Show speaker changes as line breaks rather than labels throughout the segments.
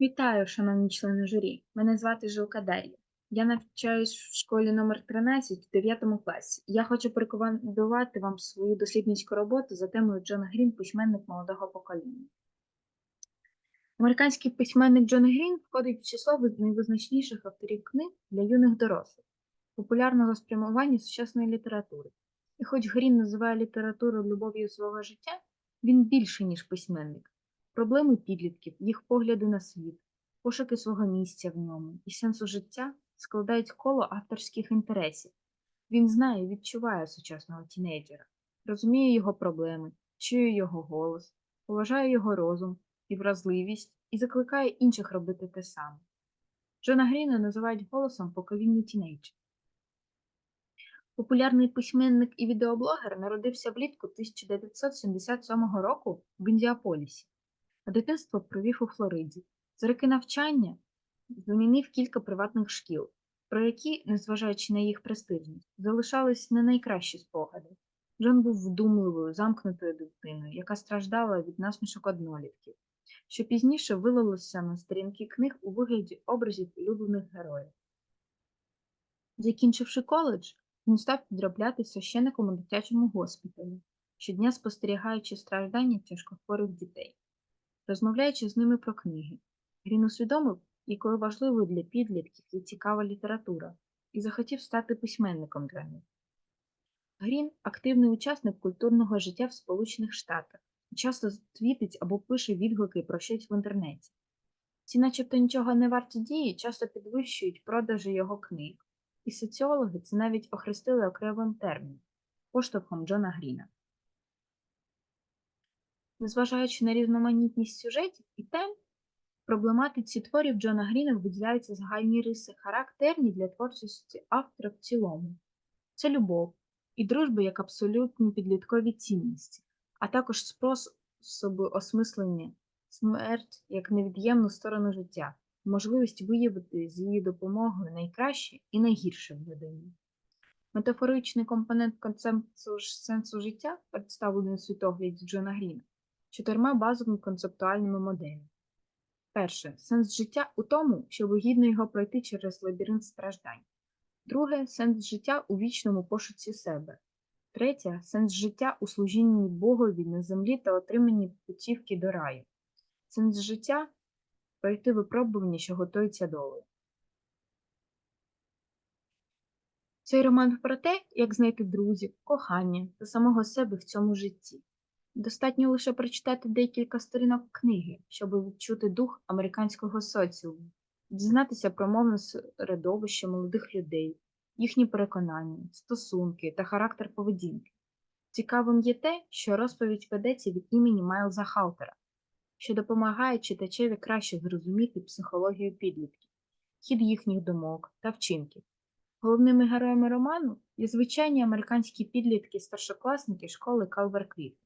Вітаю, шановні члени журі. Мене звати Жилка Дар'я. Я навчаюсь в школі номер 13 в 9 класі. Я хочу порекомендувати вам свою дослідницьку роботу за темою Джон Грін, письменник молодого покоління. Американський письменник Джон Грін входить в число виз- найвизначніших авторів книг для юних дорослих, популярного спрямування сучасної літератури. І хоч Грін називає літературу любов'ю свого життя, він більше, ніж письменник. Проблеми підлітків, їх погляди на світ, пошуки свого місця в ньому і сенсу життя складають коло авторських інтересів. Він знає, і відчуває сучасного тінейджера, розуміє його проблеми, чує його голос, поважає його розум і вразливість і закликає інших робити те саме. Джона Гріна називають голосом покоління тінейджерів. Популярний письменник і відеоблогер народився влітку 1977 року в Індіаполісі, дитинство провів у Флориді. За роки навчання замінив кілька приватних шкіл, про які, незважаючи на їх престижність, залишались не найкращі спогади. Джон був вдумливою, замкнутою дитиною, яка страждала від насмішок однолітків, що пізніше вилилося на сторінки книг у вигляді образів улюблених героїв. Закінчивши коледж, він став підробляти священником у дитячому госпіталі, щодня спостерігаючи страждання тяжкохворих дітей. Розмовляючи з ними про книги, Грін усвідомив, якою важливою для підлітків є цікава література, і захотів стати письменником для них. Грін активний учасник культурного життя в Сполучених Штатах і часто твітить або пише відгуки про щось в інтернеті. Ці, начебто, нічого не варті дії, часто підвищують продажі його книг, і соціологи це навіть охрестили окремим терміном поштовхом Джона Гріна. Незважаючи на різноманітність сюжетів і тем, проблематиці творів Джона Гріна виділяються загальні риси, характерні для творчості автора в цілому. Це любов і дружба як абсолютні підліткові цінності, а також способи осмислення, смерть як невід'ємну сторону життя, можливість виявити з її допомогою найкраще і найгірше в людині. Метафоричний компонент концепту сенсу життя, представлений у світогляді Джона Гріна, чотирма базовими концептуальними моделями. Перше сенс життя у тому, щоб гідно його пройти через лабіринт страждань. Друге сенс життя у вічному пошуці себе. Третє сенс життя у служінні Богові на землі та отриманні путівки до раю. Сенс життя пройти випробування, що готується долею. Цей роман про те, як знайти друзів, кохання та самого себе в цьому житті. Достатньо лише прочитати декілька сторінок книги, щоб відчути дух американського соціуму, дізнатися про мовне середовище молодих людей, їхні переконання, стосунки та характер поведінки. Цікавим є те, що розповідь ведеться від імені Майлза Халтера, що допомагає читачеві краще зрозуміти психологію підлітків, хід їхніх думок та вчинків. Головними героями роману є звичайні американські підлітки-старшокласники школи Калверквіт.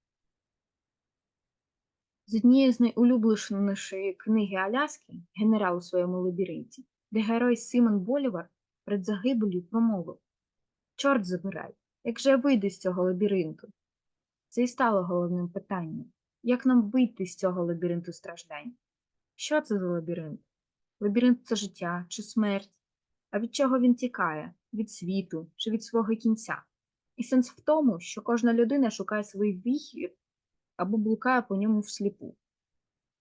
З однієї з найулюбленішої книги Аляски Генерал у своєму лабіринті, де герой Симон Болівар перед загибелью промовив Чорт забирай, як же я вийду з цього лабіринту? Це і стало головним питанням. Як нам вийти з цього лабіринту страждань? Що це за лабіринт? Лабіринт це життя чи смерть? А від чого він тікає? Від світу чи від свого кінця? І сенс в тому, що кожна людина шукає свій вихід або блукає по ньому всліпу.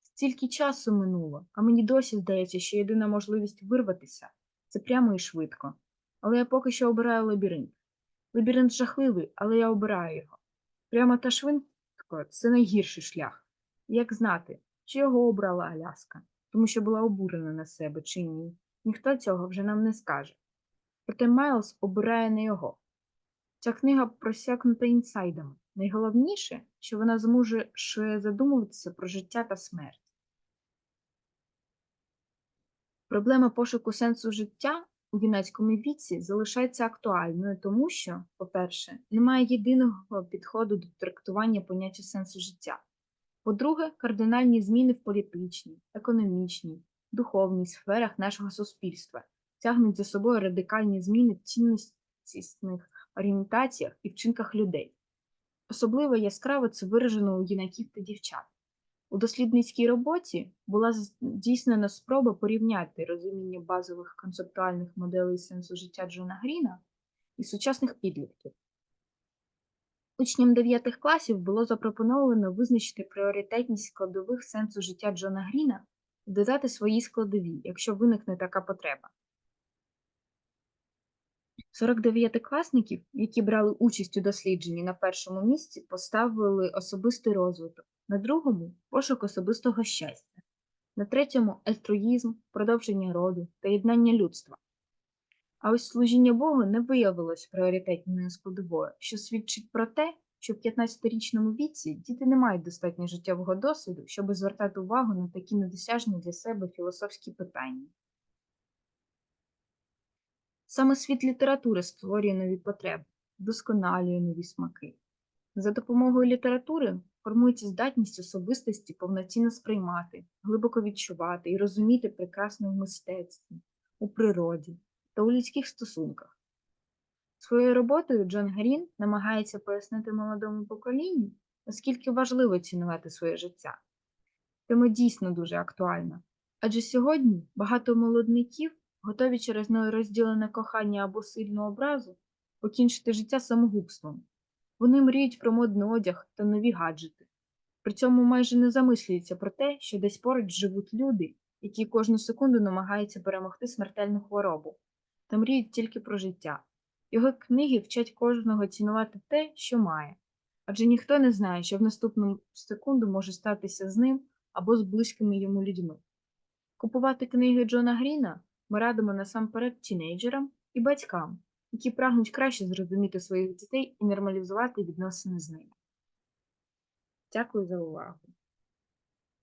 Стільки часу минуло, а мені досі здається, що єдина можливість вирватися це прямо і швидко. Але я поки що обираю лабіринт. Лабіринт жахливий, але я обираю його. Прямо та швидко це найгірший шлях. Як знати, чи його обрала Аляска, тому що була обурена на себе чи ні, ніхто цього вже нам не скаже. Проте Майлз обирає не його. Ця книга просякнута інсайдами. Найголовніше, що вона змушує задумуватися про життя та смерть. Проблема пошуку сенсу життя у юнацькому віці залишається актуальною, тому що, по-перше, немає єдиного підходу до трактування поняття сенсу життя. По-друге, кардинальні зміни в політичній, економічній, духовній сферах нашого суспільства тягнуть за собою радикальні зміни в цінностних орієнтаціях і вчинках людей. Особливо яскраво це виражено у юнаків та дівчат. У дослідницькій роботі була здійснена спроба порівняти розуміння базових концептуальних моделей сенсу життя Джона Гріна і сучасних підлітків. Учням 9 класів було запропоновано визначити пріоритетність складових сенсу життя Джона Гріна і додати свої складові, якщо виникне така потреба. 49-класників, які брали участь у дослідженні на першому місці, поставили особистий розвиток, на другому пошук особистого щастя, на третьому альтруїзм, продовження роду та єднання людства. А ось служіння Богу не виявилось пріоритетною складовою, що свідчить про те, що в 15-річному віці діти не мають достатньо життєвого досвіду, щоб звертати увагу на такі недосяжні для себе філософські питання. Саме світ літератури створює нові потреби, вдосконалює нові смаки. За допомогою літератури формується здатність особистості повноцінно сприймати, глибоко відчувати і розуміти прекрасне в мистецтві, у природі та у людських стосунках. Своєю роботою Джон Грін намагається пояснити молодому поколінню, наскільки важливо цінувати своє життя. Тема дійсно дуже актуальна, адже сьогодні багато молодників готові через нерозділене кохання або сильну образу покінчити життя самогубством. Вони мріють про модний одяг та нові гаджети. При цьому майже не замислюються про те, що десь поруч живуть люди, які кожну секунду намагаються перемогти смертельну хворобу, та мріють тільки про життя. Його книги вчать кожного цінувати те, що має, адже ніхто не знає, що в наступну секунду може статися з ним або з близькими йому людьми. Купувати книги Джона Гріна ми радимо насамперед тінейджерам і батькам, які прагнуть краще зрозуміти своїх дітей і нормалізувати відносини з ними. Дякую за увагу!